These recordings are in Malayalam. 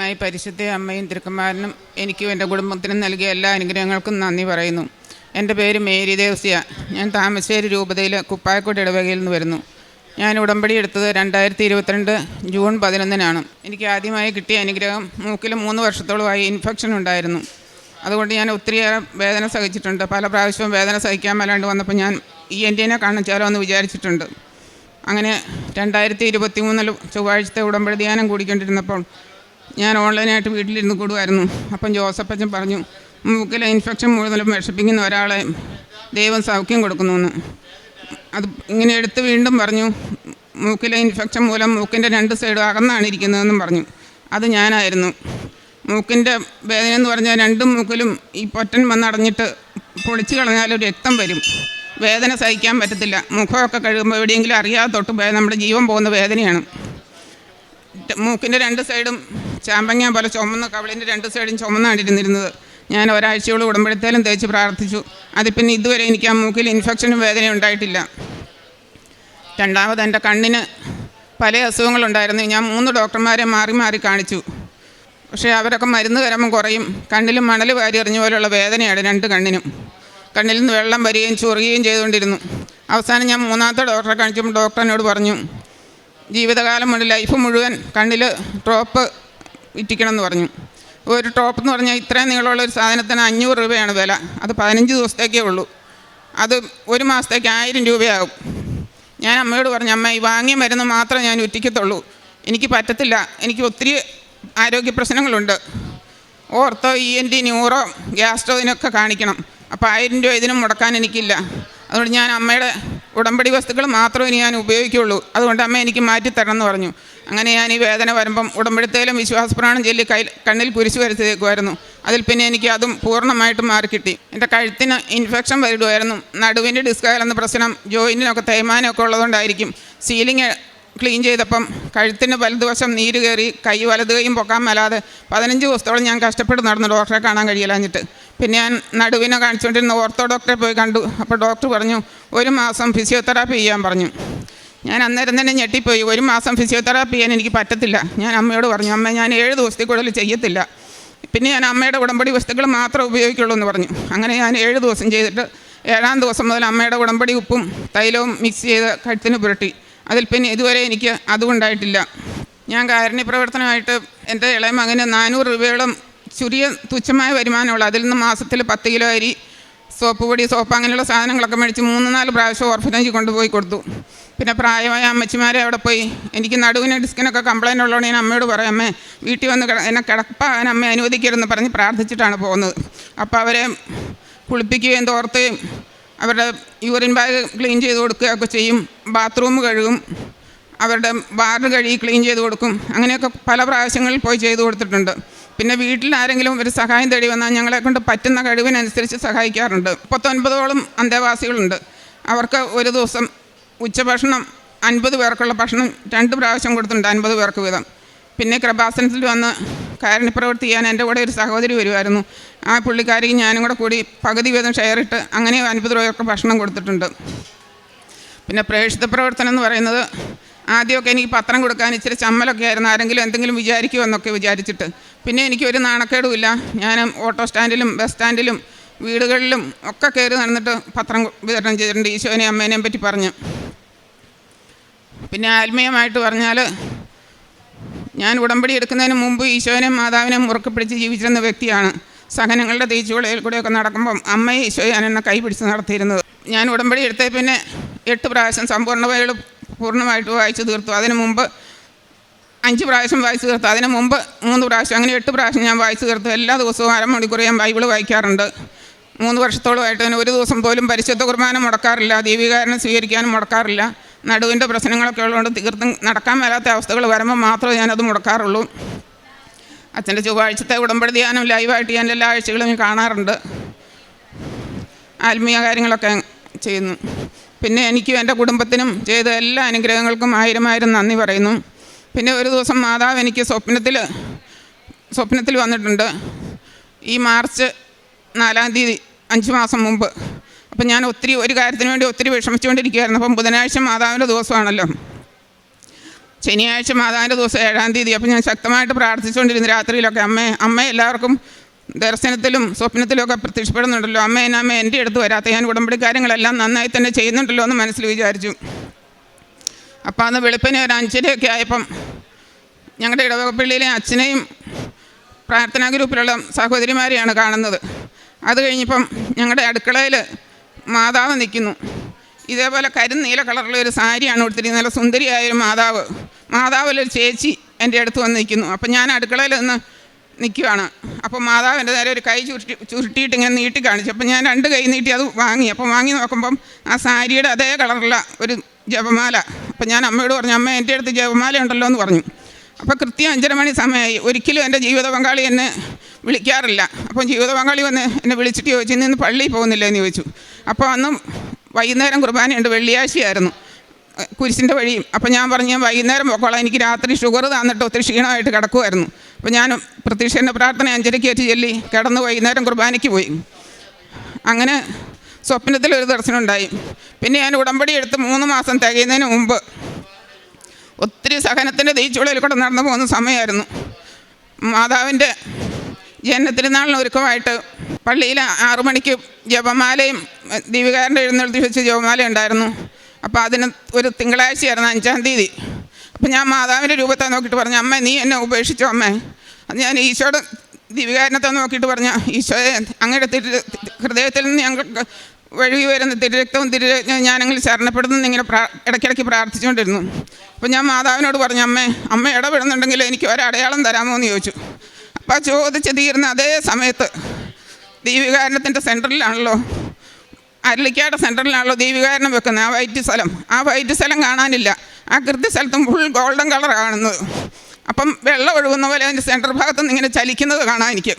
ആദ്യമായി പരിശുദ്ധ അമ്മയും തിരുക്കുമാരനും എനിക്കും എന്റെ കുടുംബത്തിനും നൽകിയ എല്ലാ അനുഗ്രഹങ്ങൾക്കും നന്ദി പറയുന്നു. എന്റെ പേര് മേരി ദേവസ്യ. ഞാൻ താമശ്ശേരി രൂപതയിലെ കുപ്പായക്കോട് ഇടവകയിൽ നിന്ന് വരുന്നു. ഞാൻ ഉടമ്പടി എടുത്തത് രണ്ടായിരത്തി ഇരുപത്തിരണ്ട് ജൂൺ പതിനൊന്നിനാണ്. എനിക്ക് ആദ്യമായി കിട്ടിയ അനുഗ്രഹം മൂക്കിൽ മൂന്ന് വർഷത്തോളമായി ഇൻഫെക്ഷൻ ഉണ്ടായിരുന്നു. അതുകൊണ്ട് ഞാൻ ഒത്തിരിയേറെ വേദന സഹിച്ചിട്ടുണ്ട്. പല പ്രാവശ്യവും വേദന സഹിക്കാൻ മേലാണ്ട് വന്നപ്പോൾ ഞാൻ ഇ എൻ ടിനെ കാണിച്ചാലോ എന്ന് വിചാരിച്ചിട്ടുണ്ട്. അങ്ങനെ രണ്ടായിരത്തി ഇരുപത്തി മൂന്നിൽ ചൊവ്വാഴ്ചത്തെ ഉടമ്പടി ധ്യാനം കൂടിക്കൊണ്ടിരുന്നപ്പോൾ ഞാൻ ഓൺലൈനായിട്ട് വീട്ടിലിരുന്ന് കൂടുമായിരുന്നു. അപ്പം ജോസഫച്ചൻ പറഞ്ഞു മൂക്കിലെ ഇൻഫെക്ഷൻ മുഴുവനും വിഷപ്പിക്കുന്ന ഒരാളെ ദൈവം സൗഖ്യം കൊടുക്കുന്നു എന്ന് അത് ഇങ്ങനെ എടുത്ത് വീണ്ടും പറഞ്ഞു മൂക്കിലെ ഇൻഫെക്ഷൻ മൂലം മൂക്കിന്റെ രണ്ട് സൈഡും അകന്നാണ് ഇരിക്കുന്നതെന്നും പറഞ്ഞു. അത് ഞാനായിരുന്നു. മൂക്കിന്റെ വേദന എന്ന് പറഞ്ഞാൽ രണ്ടും മൂക്കിലും ഈ പൊറ്റൻ വന്നടഞ്ഞിട്ട് പൊളിച്ചു കളഞ്ഞാൽ രക്തം വരും. വേദന സഹിക്കാൻ പറ്റത്തില്ല. മുഖമൊക്കെ കഴുകുമ്പോൾ എവിടെയെങ്കിലും അറിയാതെ തൊട്ട് നമ്മുടെ ജീവൻ പോകുന്ന വേദനയാണ്. മൂക്കിന്റെ രണ്ട് സൈഡും ചാമ്പങ്ങ പോലെ ചുമന്ന കവളിന്റെ രണ്ട് സൈഡും ചുമന്നാണ്ടിരുന്നിരുന്നത് ഞാൻ ഒരാഴ്ചയോളം ഉടമ്പടിത്തേലും തേച്ച് പ്രാർത്ഥിച്ചു. അത് പിന്നെ ഇതുവരെ എനിക്ക് ആ മൂക്കിൽ ഇൻഫെക്ഷനും വേദനയും ഉണ്ടായിട്ടില്ല. രണ്ടാമത് എന്റെ കണ്ണിന് പല അസുഖങ്ങളുണ്ടായിരുന്നു. ഞാൻ മൂന്ന് ഡോക്ടർമാരെ മാറി മാറി കാണിച്ചു. പക്ഷേ അവരൊക്കെ മരുന്ന് തരുമ്പോൾ കുറയും. കണ്ണിൽ മണൽ വാരി എറിഞ്ഞ പോലെയുള്ള വേദനയാണ് രണ്ട് കണ്ണിനും. കണ്ണിൽ നിന്ന് വെള്ളം വരികയും ചൊറിയുകയും ചെയ്തുകൊണ്ടിരുന്നു. അവസാനം ഞാൻ മൂന്നാമത്തെ ഡോക്ടറെ കാണിച്ചപ്പോൾ ഡോക്ടറിനോട് പറഞ്ഞു ജീവിതകാലം മുഴുവൻ ലൈഫ് മുഴുവൻ കണ്ണിൽ ഡ്രോപ്പ് ഇറ്റിക്കണം എന്ന് പറഞ്ഞു. ഒരു ടോപ്പ് എന്ന് പറഞ്ഞാൽ ഇത്രയും നീളമുള്ള ഒരു സാധനത്തിന് അഞ്ഞൂറ് രൂപയാണ് വില. അത് പതിനഞ്ച് ദിവസത്തേക്കേ ഉള്ളൂ. അത് ഒരു മാസത്തേക്ക് ആയിരം രൂപയാകും. ഞാൻ അമ്മയോട് പറഞ്ഞു അമ്മ ഈ വാങ്ങിയ മരുന്ന് മാത്രമേ ഞാൻ ഉറ്റിക്കത്തുള്ളൂ എനിക്ക് പറ്റത്തില്ല. എനിക്ക് ഒത്തിരി ആരോഗ്യ പ്രശ്നങ്ങളുണ്ട്. Ortho E N T neuro gastro ഇതിനൊക്കെ കാണിക്കണം. അപ്പോൾ ആയിരം രൂപ ഇതിനും മുടക്കാൻ എനിക്കില്ല. അതുകൊണ്ട് ഞാൻ അമ്മയുടെ ഉടമ്പടി വസ്തുക്കൾ മാത്രമേ ഇനി ഞാൻ ഉപയോഗിക്കുകയുള്ളൂ അതുകൊണ്ട് അമ്മ എനിക്ക് മാറ്റി തരണം എന്ന് പറഞ്ഞു. അങ്ങനെ ഞാൻ ഈ വേദന വരുമ്പം ഉടമ്പടിത്തേലും വിശ്വാസപ്രാണം ചൊല്ലി കൈ കണ്ണിൽ കുരിശു വരച്ചേക്കുമായിരുന്നു അതിൽ പിന്നെ എനിക്ക് അതും പൂർണമായിട്ടും മാറിക്കിട്ടി. എന്റെ കഴുത്തിന് ഇൻഫെക്ഷൻ വരുമായിരുന്നു നടുവിന്റെ ഡിസ്കയലെന്ന പ്രശ്നം ജോയിന്റിനൊക്കെ തേയ്മാനമൊക്കെ ഉള്ളതുകൊണ്ടായിരിക്കും. സീലിംഗ് ക്ലീൻ ചെയ്തപ്പം കഴുത്തിന് വലതുവശം നീര് കയറി കൈ വലത് കൈയും പൊക്കാൻ മേലാതെ പതിനഞ്ച് ദിവസത്തോളം ഞാൻ കഷ്ടപ്പെട്ട് നടന്നു ഡോക്ടറെ കാണാൻ കഴിയില്ലാഞ്ഞിട്ട് പിന്നെ ഞാൻ നടുവിനെ കാണിച്ചുകൊണ്ടിരുന്ന ഓർത്തോ ഡോക്ടറെ പോയി കണ്ടു. അപ്പോൾ ഡോക്ടർ പറഞ്ഞു ഒരു മാസം ഫിസിയോതെറാപ്പി ചെയ്യാൻ പറഞ്ഞു. ഞാൻ അന്നേരം തന്നെ ഞെട്ടിപ്പോയി. ഒരു മാസം ഫിസിയോതെറാപ്പി ചെയ്യാൻ എനിക്ക് പറ്റത്തില്ല. ഞാൻ അമ്മയോട് പറഞ്ഞു അമ്മ ഞാൻ ഏഴ് ദിവസത്തിൽ കൂടുതൽ ചെയ്യത്തില്ല. പിന്നെ ഞാൻ അമ്മയുടെ ഉടമ്പടി വസ്തുക്കൾ മാത്രമേ ഉപയോഗിക്കുള്ളൂ എന്ന് പറഞ്ഞു. അങ്ങനെ ഞാൻ ഏഴ് ദിവസം ചെയ്തിട്ട് ഏഴാം ദിവസം മുതൽ അമ്മയുടെ ഉടമ്പടി ഉപ്പും തൈലവും മിക്സ് ചെയ്ത് കഴുത്തിന് പുരട്ടി. അതിൽ പിന്നെ ഇതുവരെ എനിക്ക് അതും ഉണ്ടായിട്ടില്ല ഞാൻ കാരുണ്യ പ്രവർത്തനമായിട്ട് എന്റെ ഇളയ മകന് നാനൂറ് രൂപയോളം ചുരിയ തുച്ഛമായ വരുമാനമുള്ള അതിൽ നിന്ന് മാസത്തിൽ പത്ത് കിലോ അരി സോപ്പ് പൊടി സോപ്പ് അങ്ങനെയുള്ള സാധനങ്ങളൊക്കെ മേടിച്ച് മൂന്ന് നാല് പ്രാവശ്യം ഓർഫനേജ് കൊണ്ടുപോയി കൊടുത്തു. പിന്നെ പ്രായമായ അമ്മച്ചിമാരെ അവിടെ പോയി. എനിക്ക് നടുവിന് ഡിസ്കിനൊക്കെ കംപ്ലൈന്റ് ഉള്ളതുകൊണ്ട് ഞാൻ അമ്മയോട് പറയാം അമ്മേ വീട്ടിൽ വന്ന് എന്നെ കിടപ്പാൻ അമ്മ അനുവദിക്കരുതെന്ന് പറഞ്ഞ് പ്രാർത്ഥിച്ചിട്ടാണ് പോകുന്നത്. അപ്പോൾ അവരെ കുളിപ്പിക്കുകയും തോർത്തുകയും അവരുടെ യൂറിൻ ബാഗ് ക്ലീൻ ചെയ്ത് കൊടുക്കുകയൊക്കെ ചെയ്യും. ബാത്റൂം കഴുകും. അവരുടെ വാർഡ് കഴുകി ക്ലീൻ ചെയ്ത് കൊടുക്കും. അങ്ങനെയൊക്കെ പല പ്രാവശ്യങ്ങളിൽ പോയി ചെയ്ത് കൊടുത്തിട്ടുണ്ട്. പിന്നെ വീട്ടിൽ ആരെങ്കിലും ഒരു സഹായം തേടി വന്നാൽ ഞങ്ങളെ കൊണ്ട് പറ്റുന്ന കഴിവിനനുസരിച്ച് സഹായിക്കാറുണ്ട്. മുപ്പത്തൊൻപതോളം അന്തേവാസികളുണ്ട്. അവർക്ക് ഒരു ദിവസം ഉച്ചഭക്ഷണം അൻപത് പേർക്കുള്ള ഭക്ഷണം രണ്ട് പ്രാവശ്യം കൊടുത്തിട്ടുണ്ട് അൻപത് പേർക്ക് വീതം. പിന്നെ കൃപാസനത്തിൽ വന്ന് കാരുണ്യപ്രവൃത്തി ചെയ്യാൻ എന്റെ കൂടെ ഒരു സഹോദരി വരുമായിരുന്നു ആ പുള്ളിക്കാരിക്ക് ഞാനും കൂടെ കൂടി പകുതി വീതം ഷെയർ ഇട്ട് അങ്ങനെ അൻപത് രൂപയൊക്കെ ഭക്ഷണം കൊടുത്തിട്ടുണ്ട്. പിന്നെ പ്രേക്ഷിത പ്രവർത്തനം എന്ന് പറയുന്നത് ആദ്യമൊക്കെ എനിക്ക് പത്രം കൊടുക്കാൻ ഇച്ചിരി ചമ്മലൊക്കെ ആയിരുന്നു. ആരെങ്കിലും എന്തെങ്കിലും വിചാരിക്കുമെന്നൊക്കെ വിചാരിച്ചിട്ട്. പിന്നെ എനിക്ക് ഒരു നാണക്കേടുമില്ല. ഞാൻ ഓട്ടോ സ്റ്റാൻഡിലും ബസ് സ്റ്റാൻഡിലും വീടുകളിലും ഒക്കെ കയറി നടന്നിട്ട് പത്രം വിതരണം ചെയ്തിട്ടുണ്ട്. ഈശോനെയും അമ്മേനെയും പറ്റി പറഞ്ഞ്. പിന്നെ ആത്മീയമായിട്ട് പറഞ്ഞാൽ ഞാൻ ഉടമ്പടി എടുക്കുന്നതിന് മുമ്പ് ഈശോനെയും മാതാവിനെയും മുറുക്കെ പിടിച്ച് ജീവിച്ചിരുന്ന വ്യക്തിയാണ്. സഹനങ്ങളുടെ തീച്ചുകളിൽ കൂടെയൊക്കെ നടക്കുമ്പം അമ്മയെ ഞാൻ എന്നെ കൈ പിടിച്ച് നടത്തിയിരുന്നത്. ഞാൻ ഉടമ്പടി എടുത്തേ പിന്നെ എട്ട് പ്രാവശ്യം സമ്പൂർണ പൂർണമായിട്ട് വായിച്ചു തീർത്തു. അതിന് മുമ്പ് അഞ്ച് പ്രാവശ്യം വായിച്ചു തീർത്തു. അതിന് മുമ്പ് മൂന്ന് പ്രാവശ്യം അങ്ങനെ എട്ട് പ്രാവശ്യം ഞാൻ വായിച്ചു തീർത്തു. എല്ലാ ദിവസവും അരമണിക്കൂർ ഞാൻ ബൈബിൾ വായിക്കാറുണ്ട്. മൂന്ന് വർഷത്തോളമായിട്ട് ഞാൻ ഒരു ദിവസം പോലും പരിശുദ്ധ കുർബാന മുടക്കാറില്ല. ദീപികാരനെ സ്വീകരിക്കാനും മുടക്കാറില്ല. നടുവിന്റെ പ്രശ്നങ്ങളൊക്കെ ഉള്ളതുകൊണ്ട് തീർത്തും നടക്കാൻ മേലാത്ത അവസ്ഥകൾ വരുമ്പോൾ മാത്രമേ ഞാനത് മുടക്കാറുള്ളൂ. അച്ഛന്റെ ചൊവ്വാഴ്ചത്തെ ഉടമ്പടി ധ്യാനം ലൈവായിട്ട് ഞാൻ എല്ലാ ആഴ്ചകളും കാണാറുണ്ട്. ആത്മീയ കാര്യങ്ങളൊക്കെ ചെയ്യുന്നു. പിന്നെ എനിക്കും എന്റെ കുടുംബത്തിനും ചെയ്ത എല്ലാ അനുഗ്രഹങ്ങൾക്കും ആയിരം ആയിരം നന്ദി പറയുന്നു. പിന്നെ ഒരു ദിവസം മാതാവ് എനിക്ക് സ്വപ്നത്തിൽ സ്വപ്നത്തിൽ വന്നിട്ടുണ്ട്. ഈ മാർച്ച് നാലാം തീയതി അഞ്ച് മാസം മുമ്പ്. അപ്പം ഞാൻ ഒത്തിരി ഒരു കാര്യത്തിന് വേണ്ടി ഒത്തിരി വിഷമിച്ചുകൊണ്ടിരിക്കുകയായിരുന്നു അപ്പം ബുധനാഴ്ച മാതാവിന്റെ ദിവസമാണല്ലോ. ശനിയാഴ്ച മാതാവിന്റെ ദിവസം ഏഴാം തീയതി. അപ്പം ഞാൻ ശക്തമായിട്ട് പ്രാർത്ഥിച്ചുകൊണ്ടിരുന്നു രാത്രിയിലൊക്കെ. അമ്മ അമ്മ എല്ലാവർക്കും ദർശനത്തിലും സ്വപ്നത്തിലും ഒക്കെ പ്രത്യക്ഷപ്പെടുന്നുണ്ടല്ലോ. അമ്മ എന്നെ അമ്മ എന്റെ അടുത്ത് വരാത്ത ഞാൻ ഉടമ്പടി കാര്യങ്ങളെല്ലാം നന്നായി തന്നെ ചെയ്യുന്നുണ്ടല്ലോ എന്ന് മനസ്സിൽ വിചാരിച്ചു. അപ്പോൾ അന്ന് വെളുപ്പിനെ ഒരു അഞ്ചരയൊക്കെ ആയപ്പം ഞങ്ങളുടെ ഇടവകപ്പള്ളിയിലെ അച്ഛനെയും പ്രാർത്ഥനാ ഗ്രൂപ്പിലുള്ള സഹോദരിമാരെയാണ് കാണുന്നത്. അത് കഴിഞ്ഞപ്പം ഞങ്ങളുടെ അടുക്കളയിൽ മാതാവ് നിൽക്കുന്നു. ഇതേപോലെ കരുനീല കളറുള്ള ഒരു സാരിയാണ് കൊടുത്തിരിക്കുന്നത് നല്ല സുന്ദരിയായ ഒരു മാതാവ്. മാതാവിലൊരു ചേച്ചി എന്റെ അടുത്ത് വന്ന് നിൽക്കുന്നു. അപ്പം ഞാൻ അടുക്കളയിൽ നിന്ന് നിൽക്കുവാണ്. അപ്പോൾ മാതാവ് എന്റെ നേരെ ഒരു കൈ ചുരുട്ടി ചുരുട്ടിയിട്ട് ഇങ്ങനെ നീട്ടി കാണിച്ചു. അപ്പം ഞാൻ രണ്ട് കൈ നീട്ടി അത് വാങ്ങി. അപ്പം വാങ്ങി നോക്കുമ്പം ആ സാരിയുടെ അതേ കളറുള്ള ഒരു ജപമാല. അപ്പം ഞാൻ അമ്മയോട് പറഞ്ഞു അമ്മ എന്റെ അടുത്ത് ജപമാല ഉണ്ടല്ലോ എന്ന് പറഞ്ഞു. അപ്പോൾ കൃത്യം അഞ്ചര മണി സമയമായി ഒരിക്കലും എന്റെ ജീവിത പങ്കാളി എന്നെ വിളിക്കാറില്ല. അപ്പം ജീവിത പങ്കാളി വന്ന് എന്നെ വിളിച്ചിട്ട് ചോദിച്ചു ഇന്ന് പള്ളിയിൽ പോകുന്നില്ല? എന്ന് ചോദിച്ചു. അപ്പോൾ അന്ന് വൈകുന്നേരം കുർബാനയുണ്ട് വെള്ളിയാഴ്ചയായിരുന്നു. കുരിശിന്റെ വഴിയും അപ്പോൾ ഞാൻ പറഞ്ഞു വൈകുന്നേരം പോക്കോളാം എനിക്ക് രാത്രി ഷുഗർ തന്നിട്ട് ഒത്തിരി ക്ഷീണമായിട്ട് കിടക്കുമായിരുന്നു അപ്പോൾ ഞാൻ പ്രതീക്ഷേന്റെ പ്രാർത്ഥന അഞ്ചരയ്ക്ക് ഏറ്റ് ചൊല്ലി കിടന്ന് വൈകുന്നേരം കുർബാനയ്ക്ക് പോയി. അങ്ങനെ സ്വപ്നത്തിൽ ഒരു ദർശനം ഉണ്ടായി. പിന്നെ ഞാൻ ഉടമ്പടി എടുത്ത് മൂന്ന് മാസം തികയുന്നതിന് മുമ്പ് ഒത്തിരി സഹനത്തിന്റെ തേച്ചുള്ളിൽ കൂടെ നടന്നു പോകുന്ന സമയമായിരുന്നു. മാതാവിന്റെ ജനനത്തിരുന്നാളിന് ഒരുക്കമായിട്ട് പള്ളിയിൽ ആറു മണിക്ക് ജപമാലയും ദീപികാരന്റെ എഴുന്നേൽത്തി വെച്ച് ജോമാല ഉണ്ടായിരുന്നു. അപ്പോൾ അതിന് ഒരു തിങ്കളാഴ്ചയായിരുന്നു അഞ്ചാം തീയതി. അപ്പം ഞാൻ മാതാവിന്റെ രൂപത്തെ നോക്കിയിട്ട് പറഞ്ഞു അമ്മ നീ എന്നെ ഉപേക്ഷിച്ചോ അമ്മേ? അത് ഞാൻ ഈശോയുടെ ദീപികാരനത്തെ നോക്കിയിട്ട് പറഞ്ഞു ഈശോയെ അങ്ങയുടെ തിരു ഹൃദയത്തിൽ നിന്ന് ഞങ്ങൾക്ക് വഴുകി വരുന്ന തിരുരക്തവും തിരു ഞാനങ്ങൾ ശരണപ്പെടുന്നു ഇങ്ങനെ പ്രാ ഇടയ്ക്കിടയ്ക്ക് പ്രാർത്ഥിച്ചുകൊണ്ടിരുന്നു. അപ്പം ഞാൻ മാതാവിനോട് പറഞ്ഞു അമ്മേ അമ്മ ഇടപെടുന്നുണ്ടെങ്കിൽ എനിക്ക് ഒരടയാളം തരാമോ? എന്ന് ചോദിച്ചു. അപ്പോൾ ചോദിച്ച് തീർന്ന അതേ സമയത്ത് ദീപികാരണത്തിന്റെ സെന്ററിലാണല്ലോ അരളിക്കാട് സെന്ററിലാണല്ലോ ദീപികാരണം വെക്കുന്നത്. ആ വൈറ്റ് സ്ഥലം. ആ വൈറ്റ് സ്ഥലം കാണാനില്ല. ആ കൃത്യ സ്ഥലത്തും ഫുൾ ഗോൾഡൻ കളർ കാണുന്നത് അപ്പം വെള്ളം ഒഴുകുന്ന പോലെ അതിന്റെ സെന്റർ ഭാഗത്ത് നിന്ന് ഇങ്ങനെ ചലിക്കുന്നത് കാണാം എനിക്ക്.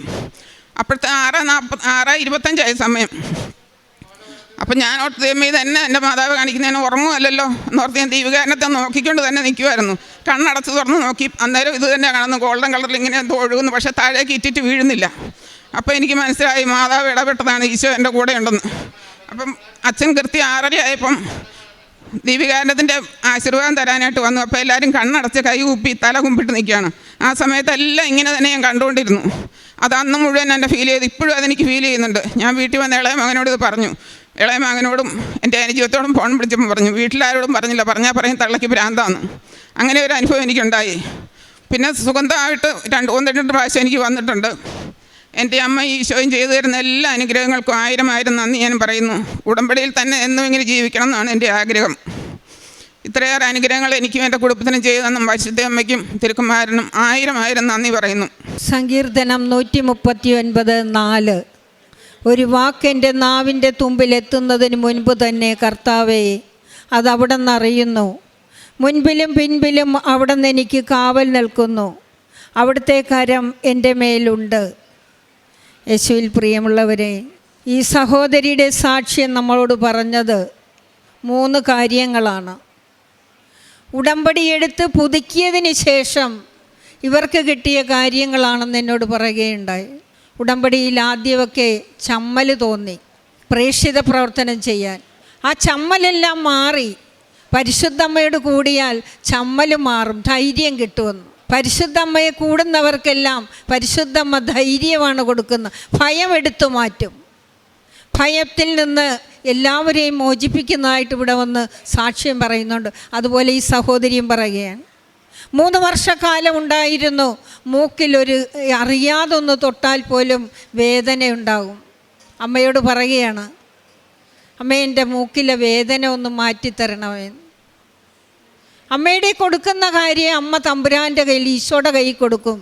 അപ്പോഴത്തെ ആറ് നാൽപ്പത് ആറ് ഇരുപത്തഞ്ചായ സമയം. അപ്പം ഞാൻ ഓർത്ത് ദൈവം ഇത് എന്നെ എന്റെ മാതാവ് കാണിക്കുന്നതിന് ഉറങ്ങുമല്ലോ എന്നോർത്ത് ഞാൻ ദീപികാരണത്തെ നോക്കിക്കൊണ്ട് തന്നെ നിൽക്കുമായിരുന്നു കണ്ണടച്ച് തുറന്ന് നോക്കി. അന്നേരം ഇത് തന്നെ കാണുന്നു. ഗോൾഡൻ കളറിൽ ഇങ്ങനെ എന്തോ ഒഴുകുന്നു. പക്ഷേ താഴേക്ക് ഇറ്റിറ്റ് വീഴുന്നില്ല. അപ്പോൾ എനിക്ക് മനസ്സിലായി മാതാവ് ഇടപെട്ടതാണ് ഈശോ എന്റെ കൂടെ ഉണ്ടെന്ന് അപ്പം അച്ഛൻ കൃത്യം ആറര ആയപ്പം ആശീർവാദം തരാനായിട്ട് വന്നു. അപ്പോൾ എല്ലാവരും കണ്ണടച്ച് കൈ കുപ്പി തല കുമ്പിട്ട് നിൽക്കുകയാണ്. ആ സമയത്തെല്ലാം ഇങ്ങനെ തന്നെ ഞാൻ കണ്ടുകൊണ്ടിരുന്നു. അത് അന്ന് മുഴുവൻ എന്നെ ഫീൽ ചെയ്ത് ഇപ്പോഴും അതെനിക്ക് ഫീൽ ചെയ്യുന്നുണ്ട്. ഞാൻ വീട്ടിൽ വന്ന ഇളയ മകനോട് ഇത് പറഞ്ഞു. ഇളയ മകനോടും എന്റെ അനുജീവത്തോടും ഫോൺ വിളിച്ചപ്പോൾ പറഞ്ഞു വീട്ടിലാരോടും പറഞ്ഞില്ല പറഞ്ഞാൽ പറയും തള്ളയ്ക്ക് ഭ്രാന്താന്ന്. അങ്ങനെ ഒരു അനുഭവം എനിക്കുണ്ടായി. പിന്നെ സുഗന്ധമായിട്ട് രണ്ട് ഒന്ന് രണ്ട് പ്രാവശ്യം എനിക്ക് വന്നിട്ടുണ്ട്. എന്റെ അമ്മ ഈശോയും ചെയ്തു തരുന്ന എല്ലാ അനുഗ്രഹങ്ങൾക്കും ആയിരം ആയിരം നന്ദി ഞാൻ പറയുന്നു. ഉടമ്പടിയിൽ തന്നെ എന്നും ഇങ്ങനെ ജീവിക്കണം എന്നാണ് എന്റെ ആഗ്രഹം. ഇത്രയേറെ അനുഗ്രഹങ്ങൾ എനിക്കും എന്റെ കുടുംബത്തിനും ചെയ്തെന്നും വശുദ്ധ അമ്മയ്ക്കും തിരുക്കുമാരനും ആയിരം ആയിരം നന്ദി പറയുന്നു. സങ്കീർത്തനം നൂറ്റി മുപ്പത്തി ഒൻപത് നാല്. ഒരു വാക്ക് എന്റെ നാവിന്റെ തുമ്പിലെത്തുന്നതിന് മുൻപ് തന്നെ കർത്താവേ അതവിടെ നിന്നറിയുന്നു മുൻപിലും പിൻപിലും അവിടെ നിന്ന് എനിക്ക് കാവൽ നിൽക്കുന്നു. അവിടുത്തെ കരം എന്റെ മേലുണ്ട്. യേശുവിൽ പ്രിയമുള്ളവരെ ഈ സഹോദരിയുടെ സാക്ഷ്യം നമ്മളോട് പറഞ്ഞത് മൂന്ന് കാര്യങ്ങളാണ്. ഉടമ്പടി എടുത്ത് പുതുക്കിയതിന് ശേഷം ഇവർക്ക് കിട്ടിയ കാര്യങ്ങളാണെന്ന് എന്നോട് പറയുകയുണ്ടായി. ഉടമ്പടിയിൽ ആദ്യമൊക്കെ ചമ്മൽ തോന്നി പ്രേക്ഷിത പ്രവർത്തനം ചെയ്യാൻ. ആ ചമ്മലെല്ലാം മാറി പരിശുദ്ധമ്മയോട് കൂടിയാൽ ചമ്മൽ മാറും ധൈര്യം കിട്ടുമെന്ന്. പരിശുദ്ധമ്മയെ കൂടുന്നവർക്കെല്ലാം പരിശുദ്ധമ്മ ധൈര്യമാണ് കൊടുക്കുന്നത് ഭയം എടുത്തു മാറ്റും. ഭയത്തിൽ നിന്ന് എല്ലാവരെയും മോചിപ്പിക്കുന്നതായിട്ട് ഇവിടെ വന്ന് സാക്ഷ്യം പറയുന്നുണ്ട്. അതുപോലെ ഈ സഹോദരിയും പറയുകയാണ്. മൂന്ന് വർഷക്കാലം ഉണ്ടായിരുന്നു. മൂക്കിലൊരു അറിയാതെ ഒന്ന് തൊട്ടാൽ പോലും വേദനയുണ്ടാകും അമ്മയോട് പറയുകയാണ് അമ്മ എന്റെ മൂക്കിലെ വേദന ഒന്ന് മാറ്റിത്തരണമേ. അമ്മയുടെ കൊടുക്കുന്ന കാര്യം അമ്മ തമ്പുരാന്റെ കയ്യിൽ ഈശോയുടെ കയ്യിൽ കൊടുക്കും.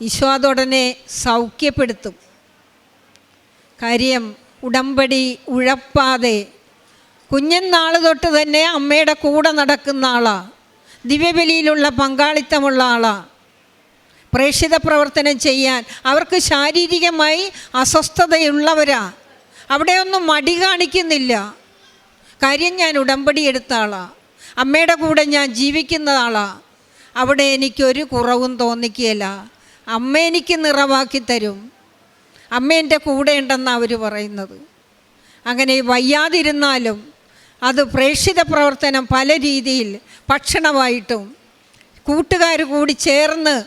ഈശോ അതുടനെ സൗഖ്യപ്പെടുത്തും. കാര്യം ഉടമ്പടി ഉഴപ്പാതെ കുഞ്ഞൻ നാൾ തൊട്ട് തന്നെ അമ്മയുടെ കൂടെ നടക്കുന്ന ആളാണ് ദിവ്യബലിയിലുള്ള പങ്കാളിത്തമുള്ള ആളാണ് പ്രേക്ഷിത പ്രവർത്തനം ചെയ്യാൻ അവർക്ക് ശാരീരികമായി അസ്വസ്ഥതയുള്ളവരാ. അവിടെയൊന്നും മടി കാണിക്കുന്നില്ല. കാര്യം ഞാൻ ഉടമ്പടി എടുത്ത ആളാ. അമ്മയുടെ കൂടെ ഞാൻ ജീവിക്കുന്ന ആളാണ് അവിടെ എനിക്കൊരു കുറവും തോന്നിക്കുകയില്ല. അമ്മ എനിക്ക് നിറവാക്കി തരും. അമ്മ എന്റെ കൂടെ ഉണ്ടെന്നാണ് അവർ പറയുന്നത്. അങ്ങനെ വയ്യാതിരുന്നാലും അത് പ്രേക്ഷിത പ്രവർത്തനം പല രീതിയിൽ ഭക്ഷണമായിട്ടും കൂട്ടുകാർ കൂടി ചേർന്ന്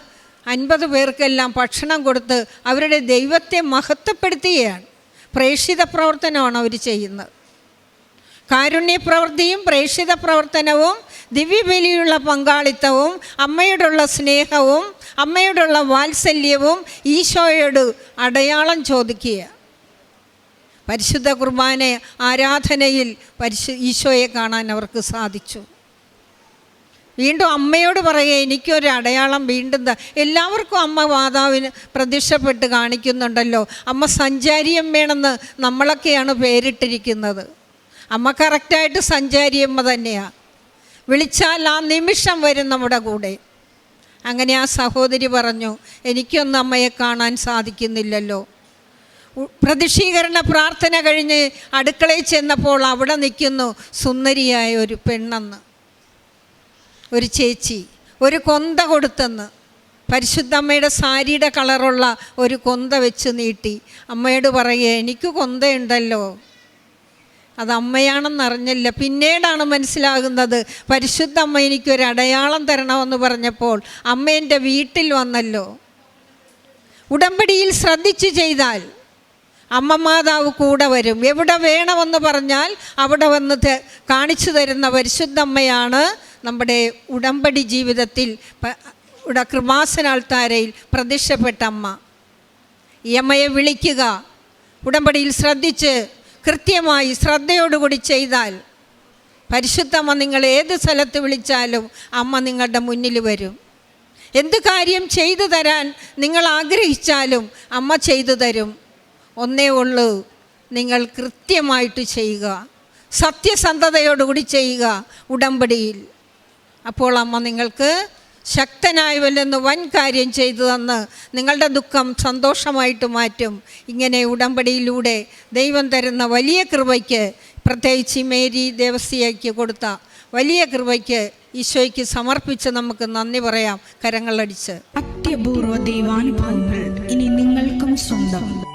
അൻപത് പേർക്കെല്ലാം ഭക്ഷണം കൊടുത്ത് അവരുടെ ദൈവത്തെ മഹത്വപ്പെടുത്തുകയാണ്. പ്രേക്ഷിത പ്രവർത്തനമാണ് അവർ ചെയ്യുന്നത്. കാരുണ്യ പ്രവൃത്തിയും പ്രേക്ഷിത പ്രവർത്തനവും ദിവ്യബലിയുള്ള പങ്കാളിത്തവും അമ്മയോടുള്ള സ്നേഹവും അമ്മയോടുള്ള വാത്സല്യവും ഈശോയോട് അടയാളം ചോദിക്കുക. പരിശുദ്ധ കുർബാന ആരാധനയിൽ പരിശു ഈശോയെ കാണാൻ അവർക്ക് സാധിച്ചു. വീണ്ടും അമ്മയോട് പറയുക എനിക്കൊരു അടയാളം വീണ്ടും എല്ലാവർക്കും അമ്മ മാതാവിന് പ്രത്യക്ഷപ്പെട്ട് കാണിക്കുന്നുണ്ടല്ലോ. അമ്മ സഞ്ചാരിയമ്മേണെന്ന് നമ്മളൊക്കെയാണ് പേരിട്ടിരിക്കുന്നത്. അമ്മ കറക്റ്റായിട്ട് സഞ്ചാരിയമ്മ തന്നെയാണ് വിളിച്ചാൽ ആ നിമിഷം വരും നമ്മുടെ കൂടെ. അങ്ങനെ ആ സഹോദരി പറഞ്ഞു എനിക്കൊന്നും അമ്മയെ കാണാൻ സാധിക്കുന്നില്ലല്ലോ. പ്രതിഷീകരണ പ്രാർത്ഥന കഴിഞ്ഞ് അടുക്കളയിൽ ചെന്നപ്പോൾ അവിടെ നിൽക്കുന്നു സുന്ദരിയായ ഒരു പെണ്ണെന്ന്. ഒരു ചേച്ചി ഒരു കൊന്ത കൊടുത്തെന്ന്. പരിശുദ്ധ അമ്മയുടെ സാരിയുടെ കളറുള്ള ഒരു കൊന്ത വെച്ച് നീട്ടി. അമ്മയോട് പറയുക എനിക്ക് കൊന്തയുണ്ടല്ലോ. അത് അമ്മയാണെന്നറിഞ്ഞില്ല. പിന്നീടാണ് മനസ്സിലാകുന്നത് പരിശുദ്ധ അമ്മ എനിക്കൊരു അടയാളം തരണമെന്ന് പറഞ്ഞപ്പോൾ അമ്മ എന്റെ വീട്ടിൽ വന്നല്ലോ. ഉടമ്പടിയിൽ ശ്രദ്ധിച്ചു ചെയ്താൽ അമ്മ മാതാവ് കൂടെ വരും. എവിടെ വേണമെന്ന് പറഞ്ഞാൽ അവിടെ വന്ന് കാണിച്ചു തരുന്ന പരിശുദ്ധമ്മയാണ് നമ്മുടെ ഉടമ്പടി ജീവിതത്തിൽ ഇവിടെ കൃപാസനാൾത്താരയിൽ പ്രത്യക്ഷപ്പെട്ട അമ്മ. ഈ അമ്മയെ വിളിക്കുക ഉടമ്പടിയിൽ ശ്രദ്ധിച്ച് കൃത്യമായി ശ്രദ്ധയോടുകൂടി ചെയ്താൽ പരിശുദ്ധമ്മ നിങ്ങൾ ഏത് സ്ഥലത്ത് വിളിച്ചാലും അമ്മ നിങ്ങളുടെ മുന്നിൽ വരും. എന്ത് കാര്യം ചെയ്തു തരാൻ നിങ്ങൾ ആഗ്രഹിച്ചാലും അമ്മ ചെയ്തു തരും. ഒന്നേ ഉള്ളൂ നിങ്ങൾ കൃത്യമായിട്ട് ചെയ്യുക. സത്യസന്ധതയോടുകൂടി ചെയ്യുക ഉടമ്പടിയിൽ. അപ്പോൾ അമ്മ നിങ്ങൾക്ക് ശക്തനായി വല്ലെന്ന് വൻ കാര്യം ചെയ്തു തന്ന് നിങ്ങളുടെ ദുഃഖം സന്തോഷമായിട്ട് മാറ്റും. ഇങ്ങനെ ഉടമ്പടിയിലൂടെ ദൈവം തരുന്ന വലിയ കൃപയ്ക്ക് പ്രത്യേകിച്ച് മേരി ദേവസ്യയ്ക്ക് കൊടുത്ത വലിയ കൃപയ്ക്ക് ഈശോയ്ക്ക് സമർപ്പിച്ച് നമുക്ക് നന്ദി പറയാം കരങ്ങളടിച്ച്. അത്യപൂർവ ദൈവാനുഭവങ്ങൾ ഇനി നിങ്ങൾക്കും സ്വന്തം.